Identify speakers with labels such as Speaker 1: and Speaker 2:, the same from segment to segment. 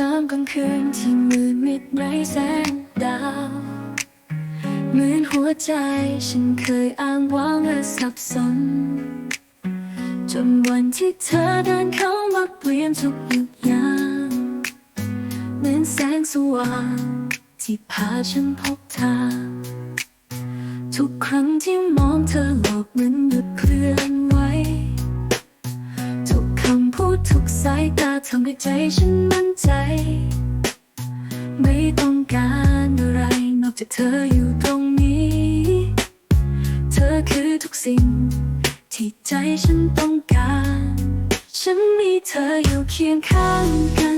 Speaker 1: กลางกลางคืนที่มืดมิดไร้แสงดาวเหมือนหัวใจฉันเคยอ้างว้างและสับสน จนวันที่เธอเดินเข้ามาเปลี่ยนทุกอย่างเหมือนแสงสว่างที่พาฉันพบทางทุกครั้งที่มองเธอโลกเหมือนหยุดเคลื่อนไหว ทุกสายตาทำให้ใจฉันมั่นใจ ไม่ต้องการอะไร นอกจากเธออยู่ตรงนี้ เธอคือทุกสิ่ง ที่ใจฉันต้องการ ฉันมีเธออยู่เคียงข้างกัน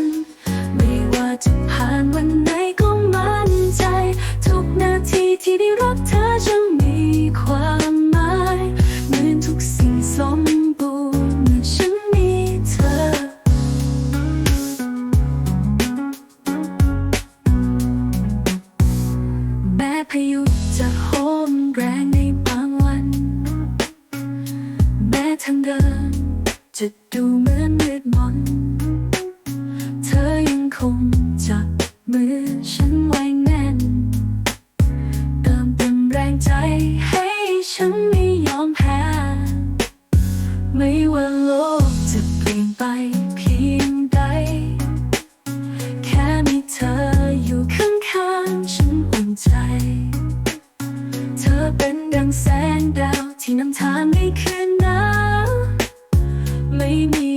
Speaker 1: ใจให้ฉันไม่ยอมแพ้ไม่ว่าโลกจะเปลี่ยนไปเพียงใด แค่มีเธออยู่ข้างๆฉันอุ่นใจ เธอเป็นดังแสงดาวที่นำทางในคืนหนาวไม่มี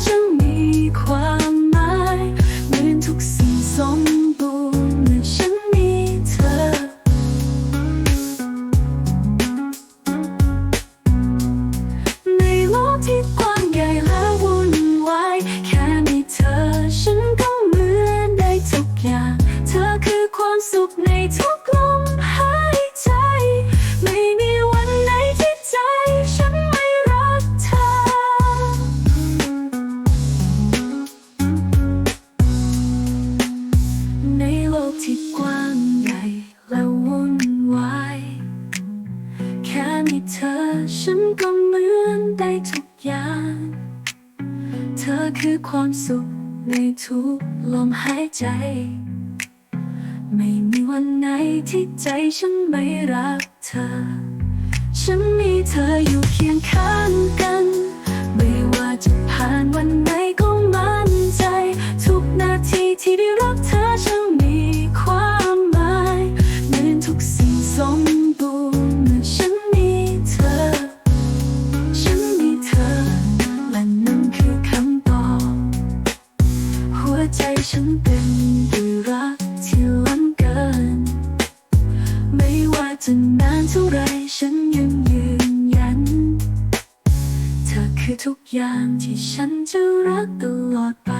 Speaker 1: รักเธอจะมีความหมายเหมือนทุกสิ่งสมบูรณ์เมื่อฉันมีเธอ ในโลกที่กว้างใหญ่และวุ่นวายแค่มีเธอฉันก็เหมือนได้ทุกอย่าง เธอคือความสุขในทุกลม ฉันก็เหมือนได้ทุกอย่าง เธอคือความสุขในทุกลมหายใจ ไม่มีวันไหนที่ใจฉันไม่รักเธอ ฉันมีเธออยู่เคียงข้างกัน ไม่ว่าจะผ่านวันไหน ใจฉันเต็มด้วยรักที่ล้นเกิน ไม่ว่าจะนานเท่าไรฉันยังยืนยัน เธอคือทุกอย่างที่ฉันจะรักตลอดไป